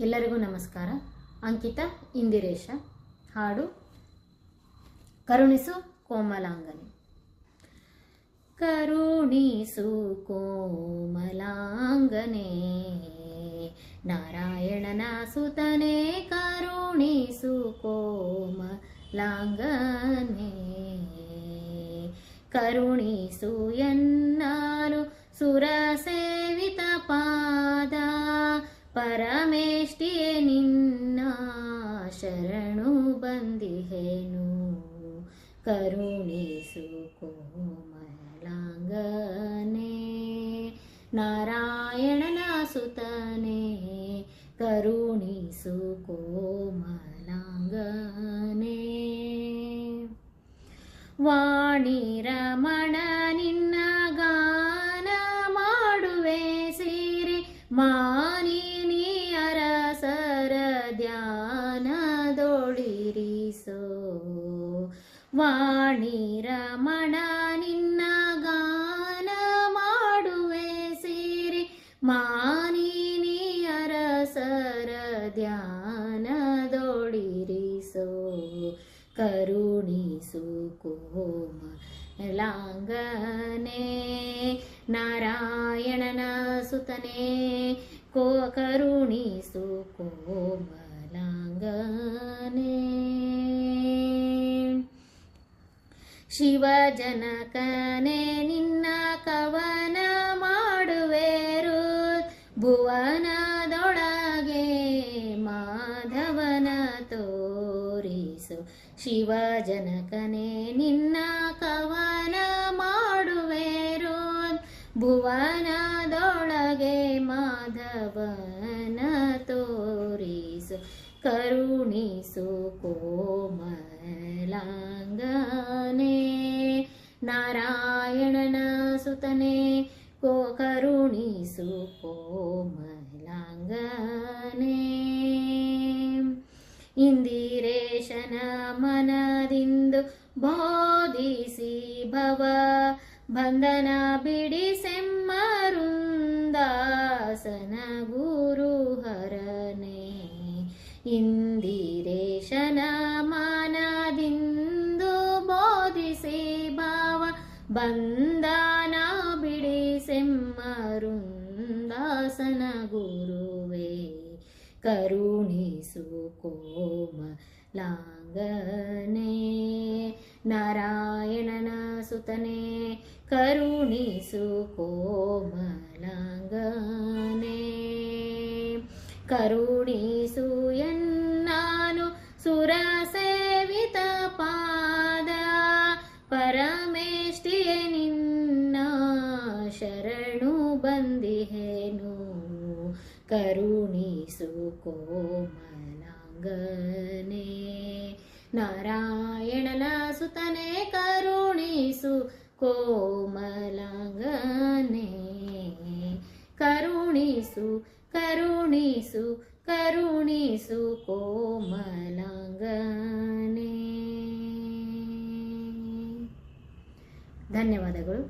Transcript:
ಎಲ್ಲರಿಗೂ ನಮಸ್ಕಾರ. ಅಂಕಿತ, ಇಂದಿರೇಶ, ಹಾಡು, ಕರುಣಿಸು, ಕೋಮಲಾಂಗನೆ. ಕರುಣಿಸು, ಕೋಮಲಾಂಗನೆ, ನಾರಾಯಣನ ಸುತನೆ ಕರುಣಿಸು, ಕೋಮಲಾಂಗನೆ. ಕರುಣಿಸು ಎನ್ನಾನು ಸುರಸೇವಿತ ಕರುಣಿಸು ಕೋಮಲಾಂಗನೆ ನಾರಾಯಣನ ಸುತನೆ ಕರುಣಿಸು ಕೋಮಲಾಂಗನೆ. ವಾಣಿ ರಮಣ ನಿನ್ನ ಗಾನ ಮಾಡುವೆ ಸಿರಿ ಮಾನಿನಿ ಅರಸರ ಧ್ಯಾನದೊಳಿರಿಸೋ ವಾಣಿ ರಮಣ, ನಿನ್ನ ಗಾನ ಮಾಡುವೆ ಸಿರಿ ಮಾನಿನಿ ಅರಸರ ಧ್ಯಾನದೊಳಿರಿಸೋ. ಕರುಣಿಸು ಕೋಮಲಾಂಗನೆ ನಾರಾಯಣನ ಸುತನೆ ಕೋ, ಕರುಣಿಸು ಕೋಮಲಾಂಗನೆ ಶಿವಜನಕನೆ ನಿನ್ನ ಕವನ ಮಾಡುವೆರು. ಭುವನದೊಳಗೆ ಮಾಧವನ ತೋರಿಸು. ಶಿವಜನಕನೆ ನಿನ್ನ ಕವನ ಮಾಡುವೆರು. ಭುವನದೊಳಗೆ ಮಾಧವನ ತೋರಿಸು. ಕರುಣಿಸು ಕರುಣಿಸು ಕೋಮಲಾಂಗನೆ. ಇಂದಿರೇಶನ ಮನದಿಂದು ಬೋಧಿಸಿ ಭವ, ಬಂಧನ ಬಿಡಿಸೆಮ್ಮರುಂದಾಸನ ಗುರು ಹರನೆ ಇಂದಿರೇಶನ ಮನದಿಂದು ಬೋಧಿಸಿ ಭಾವ ಬಂಧನ ಬಿಡಿಸೆಮ್ಮರುಂದಾಸನ ಗುರುವೇ ಕರುಣಿಸು ಕೋಮಲಾಂಗನೆ. ನಾರಾಯಣನ ಸುತನೆ ಕರುಣಿಸು ಕೋಮಲಾಂಗನೆ. ಕರುಣಿಸು ಎನ್ನಾನು ಕರುಣಿಸು ಕೋಮಲಾಂಗನೆ ನಾರಾಯಣನ ಸುತನೆ ಕರುಣಿಸು ಕೋಮಲಾಂಗನೆ ಕರುಣಿಸು ಕರುಣಿಸು ಕರುಣಿಸು ಕೋಮಲಾಂಗನೆ ಧನ್ಯವಾದಗಳು